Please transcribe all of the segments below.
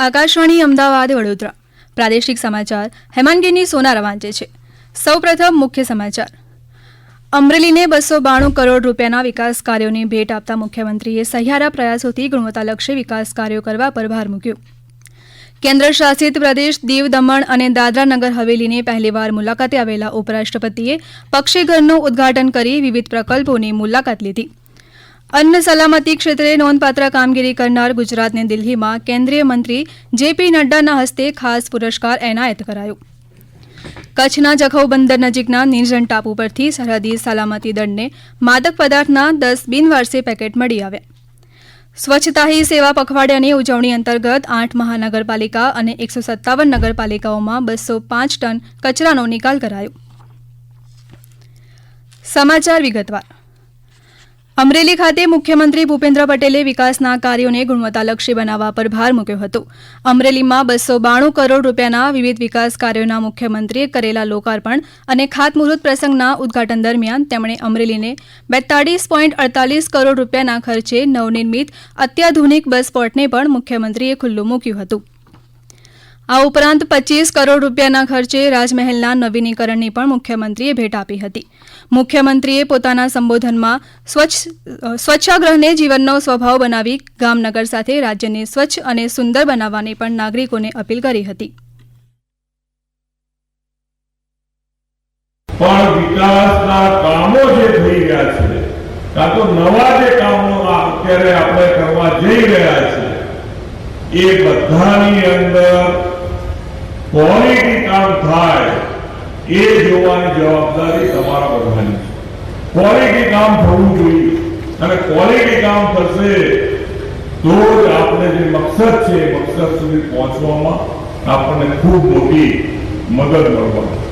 આકાશવાણી, અમદાવાદ, વડોદરા. પ્રાદેશિક સમાચાર હેમાંગીની સોનારા વાંચે છે. સૌપ્રથમ મુખ્ય સમાચાર. અમરેલીને બસો બાણું કરોડ રૂપિયાના વિકાસ કાર્યોની ભેટ આપતા મુખ્યમંત્રીએ સહિયારા પ્રયાસોથી ગુણવત્તાલક્ષી વિકાસ કાર્યો કરવા પર ભાર મૂક્યો. કેન્દ્ર શાસિત પ્રદેશ દીવ દમણ અને દાદરા નગર હવેલીની પહેલીવાર મુલાકાતે આવેલા ઉપરાષ્ટ્રપતિએ પક્ષીઘરનું ઉદ્ઘાટન કરી વિવિધ પ્રકલ્પોની મુલાકાત લીધી. અન્ન સલામતી ક્ષેત્રે નોંધપાત્ર કામગીરી કરનાર ગુજરાતને દિલ્હીમાં કેન્દ્રીય મંત્રી જેપી નડ્ડાના હસ્તે ખાસ પુરસ્કાર એનાયત કરાયો. કચ્છના જખૌ બંદર નજીકના નિર્જન ટાપુ પરથી સરહદી સલામતી દળને માદક પદાર્થના દસ બિનવારસી પેકેટ મળી આવ્યા. સ્વચ્છતા હી સેવા પખવાડિયાની ઉજવણી અંતર્ગત આઠ મહાનગરપાલિકા અને એકસો સત્તાવન નગરપાલિકાઓમાં બસો પાંચ ટન કચરાનો નિકાલ કરાયો. સમાચાર વિગતવાર. અમરેલી ખાતે મુખ્યમંત્રી ભૂપેન્દ્ર પટેલે વિકાસના કાર્યોને ગુણવત્તાલક્ષી બનાવવા પર ભાર મૂક્યો હતો. અમરેલીમાં બસો બાણું કરોડ રૂપિયાના વિવિધ વિકાસ કાર્યોના મુખ્યમંત્રીએ કરેલા લોકાર્પણ અને ખાતમુહૂર્ત પ્રસંગના ઉદ્ઘાટન દરમિયાન તેમણે અમરેલીને બેતાળીસ પોઈન્ટ અડતાલીસ કરોડ રૂપિયાના ખર્ચે નવનિર્મિત અત્યાધુનિક બસ સ્પોટને પણ મુખ્યમંત્રીએ ખુલ્લું મૂક્યું હતું. આ ઉપરાંત પચીસ કરોડ રૂપિયાના ખર્ચે રાજમહેલના નવીનીકરણની પણ મુખ્યમંત્રીએ ભેટ આપી હતી. મુખ્યમંત્રીએ પોતાના સંબોધનમાં સ્વચ્છ સ્વચ્છાગ્રહને જીવનનો સ્વભાવ બનાવી ગામનગર સાથે રાજ્યને સ્વચ્છ અને સુંદર બનાવવાની પણ નાગરિકોને અપીલ કરી હતી. પણ વિકાસના કામો જે થઈ રહ્યા છે, કાં તો નવા જે કામો અત્યારે આપણે કરવા જઈ રહ્યા છે, એ બધાની અંદર ક્વોલિટી કામ થાય. એ જોવાની જવાબદારી તમારા બધાની ક્વોલિટી કામ થવું જોઈએ. અને ક્વોલિટી કામ થશે તો જ આપણે જે મકસદ છે એ મકસદ સુધી પહોંચવામાં આપણને ખૂબ મોટી મદદ મળવાની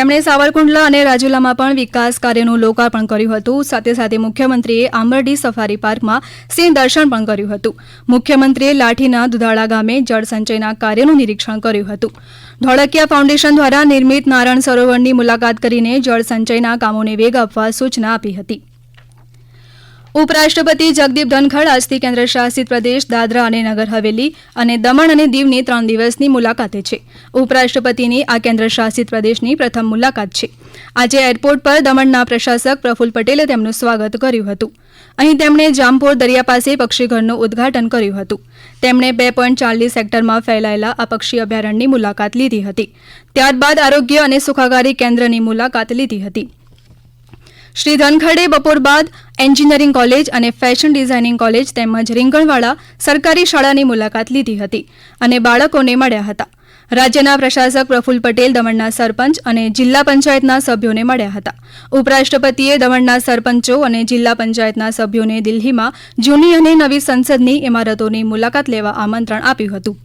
તેમણે સાવરકુંડલા અને રાજુલામાં પણ વિકાસ કાર્યનું લોકાર્પણ કર્યું હતું. સાથે સાથે મુખ્યમંત્રીએ આંબરડી સફારી પાર્કમાં સિંહ દર્શન પણ કર્યું હતું. મુખ્યમંત્રીએ લાઠીના દુધાળા ગામે જળ સંચયના કાર્યનું નિરીક્ષણ કર્યું હતું. ધોળકિયા ફાઉન્ડેશન દ્વારા નિર્મિત નારાયણ સરોવરની મુલાકાત કરીને જળ સંચયના કામોને વેગ આપવા સૂચના આપી હતી. ઉપરાષ્ટ્રપતિ જગદીપ ધનખડ આજથી કેન્દ્ર શાસિત પ્રદેશ દાદરા અને નગર હવેલી અને દમણ અને દીવની ત્રણ દિવસની મુલાકાતે છે. ઉપરાષ્ટ્રપતિની આ કેન્દ્ર શાસિત પ્રદેશની પ્રથમ મુલાકાત છે. આજે એરપોર્ટ પર દમણના પ્રશાસક પ્રફુલ પટેલે તેમનું સ્વાગત કર્યું હતું. અહીં તેમણે જામપોર દરિયા પાસે પક્ષીઘરનું ઉદ્ઘાટન કર્યું હતું. તેમણે બે પોઈન્ટ ચાલીસ સેક્ટરમાં ફેલાયેલા આ પક્ષી અભયારણ્યની મુલાકાત લીધી હતી. ત્યારબાદ આરોગ્ય અને સુખાકારી કેન્દ્રની મુલાકાત લીધી હતી. શ્રી ધનખડે બપોર બાદ એન્જિનિયરિંગ કોલેજ અને ફેશન ડિઝાઇનિંગ કોલેજ તેમજ રીંગણવાડા સરકારી શાળાની મુલાકાત લીધી હતી અને બાળકોને મળ્યા હતા. રાજ્યના પ્રશાસક પ્રફુલ પટેલ દમણના સરપંચ અને જિલ્લા પંચાયતના સભ્યોને મળ્યા હતા. ઉપરાષ્ટ્રપતિએ દમણના સરપંચો અને જિલ્લા પંચાયતના સભ્યોને દિલ્હીમાં જૂની અને નવી સંસદની ઇમારતોની મુલાકાત લેવા આમંત્રણ આપ્યું હતું.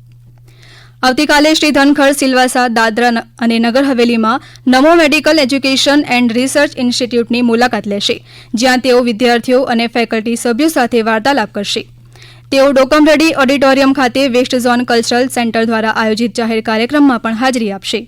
આવતીકાલે શ્રી ધનખડ, સિલવાસા, દાદરા અને નગર હવેલીમાં Namo medical education and research ઇન્સ્ટિટ્યૂટની મુલાકાત લેશે, જ્યાં તેઓ વિદ્યાર્થીઓ અને ફેકલ્ટી સભ્યો સાથે વાર્તાલાપ કરશે. તેઓ ડોકમરેડી ઓડિટોરિયમ ખાતે વેસ્ટ ઝોન કલ્ચરલ સેન્ટર દ્વારા આયોજિત જાહેર કાર્યક્રમમાં પણ હાજરી આપશે.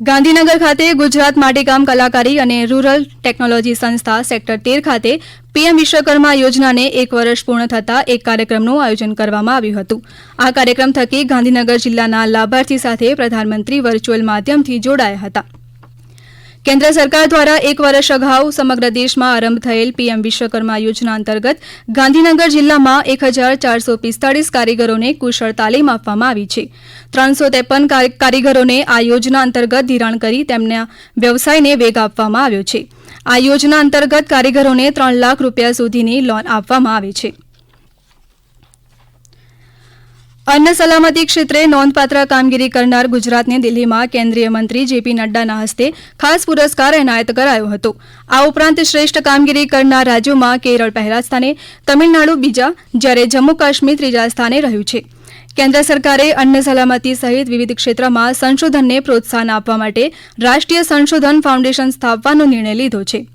ગાંધીનગર ખાતે ગુજરાત માટીકામ કલાકારી અને રૂરલ ટેકનોલોજી સંસ્થા સેક્ટર તેર ખાતે પીએમ વિશ્વકર્મા યોજનાને એક વર્ષ પૂર્ણ થતાં એક કાર્યક્રમનું આયોજન કરવામાં આવ્યું હતું. આ કાર્યક્રમ થકી ગાંધીનગર જિલ્લાના લાભાર્થી સાથે પ્રધાનમંત્રી વર્ચ્યુઅલ માધ્યમથી જોડાયા હતા. કેન્દ્ર સરકાર દ્વારા એક વર્ષ અગાઉ સમગ્ર દેશમાં આરંભ થયેલ પીએમ વિશ્વકર્મા યોજના અંતર્ગત ગાંધીનગર જિલ્લામાં એક હજાર ચારસો પિસ્તાળીસ કારીગરોને કુશળ તાલીમ આપવામાં આવી છે. ત્રણસો ત્રેપન કારીગરોને આ યોજના અંતર્ગત ધિરાણ કરી તેમના વ્યવસાયને વેગ આપવામાં આવ્યો છે. આ યોજના અંતર્ગત કારીગરોને ત્રણ લાખ રૂપિયા સુધીની લોન આપવામાં આવે છે. અન્ન સલામતી ક્ષેત્રે નોંધપાત્ર કામગીરી કરનાર ગુજરાતને દિલ્હીમાં કેન્દ્રીય મંત્રી જેપી નડ્ડાના હસ્તે ખાસ પુરસ્કાર એનાયત કરાયો હતો. આ ઉપરાંત શ્રેષ્ઠ કામગીરી કરનાર રાજ્યોમાં કેરળ પહેલા સ્થાને, તમિલનાડુ બીજા, જ્યારે જમ્મુ કાશ્મીર ત્રીજા સ્થાને રહ્યું છે. કેન્દ્ર સરકારે અન્ન સલામતી સહિત વિવિધ ક્ષેત્રમાં સંશોધનને પ્રોત્સાહન આપવા માટે રાષ્ટ્રીય સંશોધન ફાઉન્ડેશન સ્થાપવાનો નિર્ણય લીધો છે.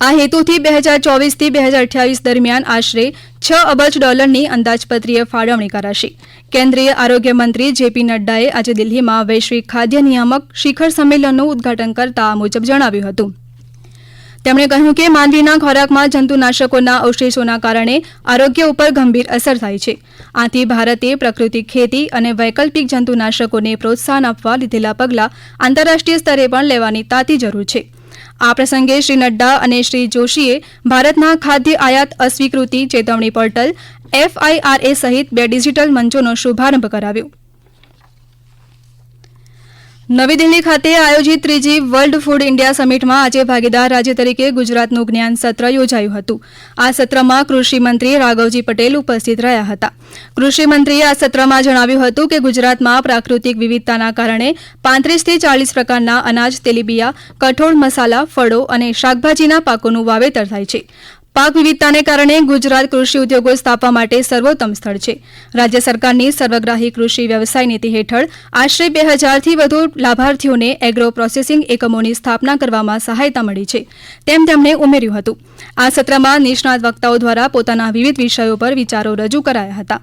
આ હેતુથી બે હજાર ચોવીસથી બે હજાર અઠ્યાવીસ દરમિયાન આશરે છ અબજ ડોલરની અંદાજપત્રીય ફાળવણી કરાશે. કેન્દ્રીય આરોગ્ય મંત્રી જેપી નડ્ડાએ આજે દિલ્હીમાં વૈશ્વિક ખાદ્ય નિયામક શિખર સંમેલનનું ઉદ્ઘાટન કરતા આ મુજબ જણાવ્યું હતું. તેમણે કહ્યું કે માનવીના ખોરાકમાં જંતુનાશકોના અવશેષોના કારણે આરોગ્ય ઉપર ગંભીર અસર થાય છે. આથી ભારતે પ્રાકૃતિક ખેતી અને વૈકલ્પિક જંતુનાશકોને પ્રોત્સાહન આપવા લીધેલા પગલાં આંતરરાષ્ટ્રીય સ્તરે પણ લેવાની તાતી જરૂર છે. આ પ્રસંગે શ્રી નડ્ડા અને શ્રી જોશીએ ભારતના ખાદ્ય આયાત અસ્વીકૃતિ ચેતવણી પોર્ટલ એફઆઈઆરએ સહિત બે ડિજિટલ મંચોનો શુભારંભ કરાવ્યો. નવી દિલ્હી ખાતે આયોજિત ત્રીજી વર્લ્ડ ફૂડ ઇન્ડિયા સમિટમાં આજે ભાગીદાર રાજ્ય તરીકે ગુજરાતનું જ્ઞાન સત્ર યોજાયું હતું. આ સત્રમાં કૃષિમંત્રી રાઘવજી પટેલ ઉપસ્થિત રહ્યા હતા. કૃષિમંત્રીએ આ સત્રમાં જણાવ્યું હતું કે ગુજરાતમાં પ્રાકૃતિક વિવિધતાના કારણે પાંત્રીસથી ચાલીસ પ્રકારના અનાજ, તેલીબિયા, કઠોળ મસાલા, ફળો અને શાકભાજીના પાકોનું વાવેતર થાય છે. પાક વિવિધતાને કારણે ગુજરાત કૃષિ ઉદ્યોગો સ્થાપવા માટે સર્વોત્તમ સ્થળ છે. રાજ્ય સરકારની સર્વગ્રાહી કૃષિ વ્યવસાય નીતિ હેઠળ આશરે બે હજારથી વધુ લાભાર્થીઓને એગ્રો પ્રોસેસિંગ એકમોની સ્થાપના કરવામાં સહાયતા મળી છે, તેમ તેમણે ઉમેર્યું હતું. આ સત્રમાં નિષ્ણાત વક્તાઓ દ્વારા પોતાના વિવિધ વિષયો પર વિચારો રજૂ કરાયા હતા.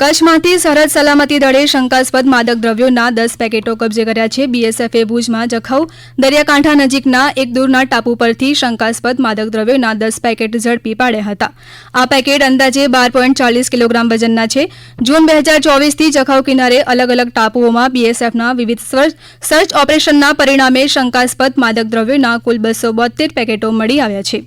કચ્છમાંથી સરહદ સલામતી દળે શંકાસ્પદ માદક દ્રવ્યોના દસ પેકેટો કબજે કર્યા છે. બીએસએફે ભુજમાં જખૌ દરિયાકાંઠા નજીકના એક દૂરના ટાપુ પરથી શંકાસ્પદ માદક દ્રવ્યોના દસ પેકેટ ઝડપી પાડ્યા હતા. આ પેકેટ અંદાજે બાર પોઈન્ટ ચાલીસ કિલોગ્રામ વજનના છે. જૂન બે હજાર ચોવીસથી જખૌ કિનારે અલગ અલગ ટાપુઓમાં બીએસએફના વિવિધ સર્ચ ઓપરેશનના પરિણામે શંકાસ્પદ માદક દ્રવ્યોના કુલ બસો બોતેર પેકેટો મળી આવ્યા છે.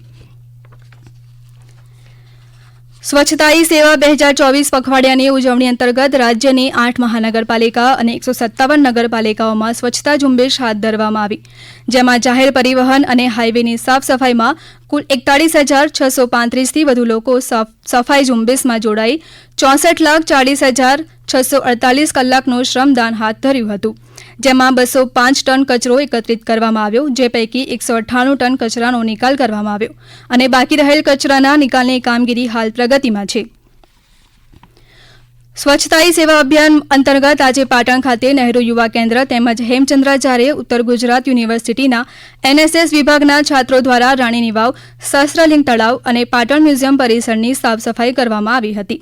સ્વચ્છતા હી સેવા બે હજાર ચોવીસ પખવાડિયાની ઉજવણી અંતર્ગત રાજ્યની આઠ મહાનગરપાલિકા અને એકસો સત્તાવન નગરપાલિકાઓમાં સ્વચ્છતા ઝુંબેશ હાથ ધરવામાં આવી. જેમાં જાહેર પરિવહન અને હાઇવેની સાફ સફાઈમાં કુલ એકતાળીસ હજાર છસો પાંત્રીસથી વધુ લોકો સફ- સફાઈ ઝુંબેશમાં જોડાઈ. ચોસઠ લાખ ચાળીસ હજાર છસો અડતાલીસ કલાકનું શ્રમદાન હાથ ધર્યું હતું. જેમાં બસો પાંચ ટન કચરો એકત્રિત કરવામાં આવ્યો, જે પૈકી એકસો અઠ્ઠાણું ટન કચરાનો નિકાલ કરવામાં આવ્યો અને બાકી રહેલ કચરાના નિકાલની કામગીરી હાલ પ્રગતિમાં છે. સ્વચ્છતા સેવા અભિયાન અંતર્ગત આજે પાટણ ખાતે નહેરુ યુવા કેન્દ્ર તેમજ હેમચંદ્રાચાર્ય ઉત્તર ગુજરાત યુનિવર્સિટીના એનએસએસ વિભાગના છાત્રો દ્વારા રાણીની વાવ સહસ્ત્રલિંગ તળાવ અને પાટણ મ્યુઝિયમ પરિસરની સાફ સફાઈ કરવામાં આવી હતી.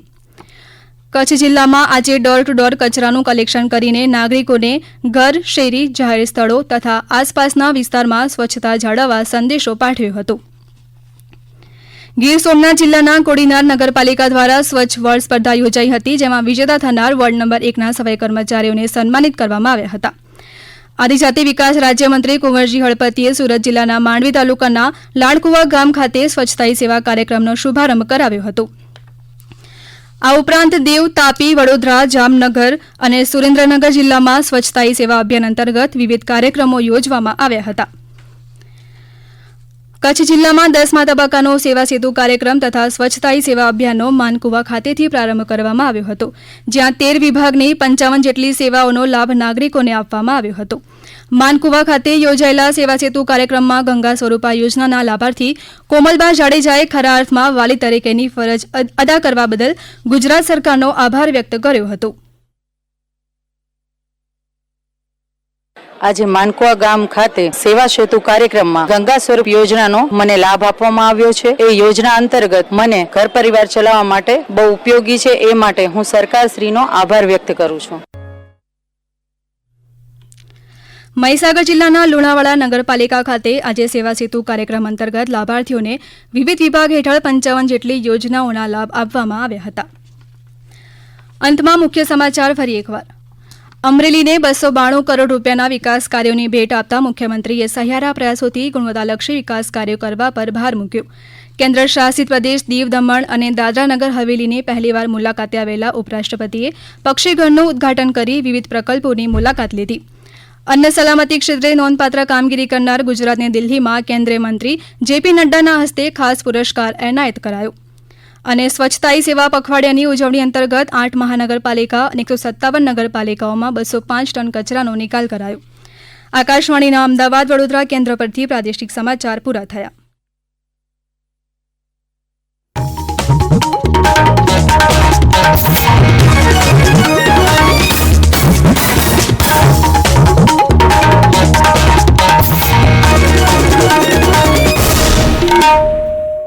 કચ્છ જિલ્લામાં આજે ડોર ટુ ડોર કચરાનું કલેક્શન કરીને નાગરિકોને ઘર, શેરી, જાહેર સ્થળો તથા આસપાસના વિસ્તારમાં સ્વચ્છતા જાળવવા સંદેશો પાઠવ્યો હતો. ગીર સોમનાથ જિલ્લાના કોડીનાર નગરપાલિકા દ્વારા સ્વચ્છ વર્લ્ડ સ્પર્ધા યોજાઈ હતી, જેમાં વિજેતા થનાર વોર્ડ નંબર એકના સફાઈ કર્મચારીઓને સન્માનિત કરવામાં આવ્યા હતા. આદિજાતિ વિકાસ રાજ્યમંત્રી કુંવરજી હળપતિએ સુરત જિલ્લાના માંડવી તાલુકાના લાડકુવા ગામ ખાતે સ્વચ્છતા સેવા કાર્યક્રમનો શુભારંભ કરાવ્યો હતો. આ ઉપરાંત દીવ, તાપી, વડોદરા, જામનગર અને સુરેન્દ્રનગર જિલ્લામાં સ્વચ્છતા સેવા અભિયાન અંતર્ગત વિવિધ કાર્યક્રમો યોજવામાં આવ્યા હતા. કચ્છ જિલ્લામાં દસમા તબક્કાનો સેવા સેતુ કાર્યક્રમ તથા સ્વચ્છતા સેવા અભિયાનનો માનકુવા ખાતેથી પ્રારંભ કરવામાં આવ્યો હતો, જ્યાં તેર વિભાગની પંચાવન જેટલી સેવાઓનો લાભ નાગરિકોને આપવામાં આવ્યો હતો. માનકુવા ખાતે યોજાયેલા સેવા સેતુ કાર્યક્રમમાં ગંગા સ્વરૂપા યોજનાના લાભાર્થી કોમલબા જાડેજાએ ખરા અર્થમાં વાલી તરીકેની ફરજ અદા કરવા બદલ ગુજરાત સરકારનો આભાર વ્યક્ત કર્યો હતો. આજે માનકુવા ગામ ખાતે સેવા સેતુ કાર્યક્રમમાં ગંગા સ્વરૂપ યોજનાનો મને લાભ આપવામાં આવ્યો છે. એ યોજના અંતર્ગત મને ઘર પરિવાર ચલાવવા માટે બહુ ઉપયોગી છે. એ માટે હું સરકારશ્રીનો આભાર વ્યક્ત કરું છું. મહીસાગર જિલ્લાના લુણાવાડા નગરપાલિકા ખાતે આજે સેવા સેતુ કાર્યક્રમ અંતર્ગત લાભાર્થીઓને વિવિધ વિભાગ હેઠળ પંચાવન જેટલી યોજનાઓના લાભ આપવામાં આવ્યા હતા. અંતમાં મુખ્ય સમાચાર ફરી એકવાર. અમરેલીને બસો બાણું કરોડ રૂપિયાના વિકાસ કાર્યોની ભેટ આપતા મુખ્યમંત્રીએ સહિયારા પ્રયાસોથી ગુણવત્તાલક્ષી વિકાસ કાર્યો કરવા પર ભાર મૂક્યો. કેન્દ્ર શાસિત પ્રદેશ દીવ દમણ અને દાદરાનગર હવેલીની પહેલીવાર મુલાકાતે આવેલા ઉપરાષ્ટ્રપતિએ પક્ષીઘરનું ઉદ્ઘાટન કરી વિવિધ પ્રકલ્પોની મુલાકાત લીધી. અન્ન સલામતી ક્ષેત્રે નોંધપાત્ર કામગીરી કરનાર ગુજરાતને દિલ્હીમાં કેન્દ્રીય મંત્રી જેપી નડ્ડાના હસ્તે ખાસ પુરસ્કાર એનાયત કરાયો. અને સ્વચ્છતા સેવા પખવાડિયાની ઉજવણી અંતર્ગત આઠ મહાનગરપાલિકા અને એકસો સત્તાવન નગરપાલિકાઓમાં બસો પાંચ ટન કચરાનો નિકાલ કરાયો. આકાશવાણીના અમદાવાદ વડોદરા કેન્દ્ર પરથી પ્રાદેશિક સમાચાર પૂરા થયા.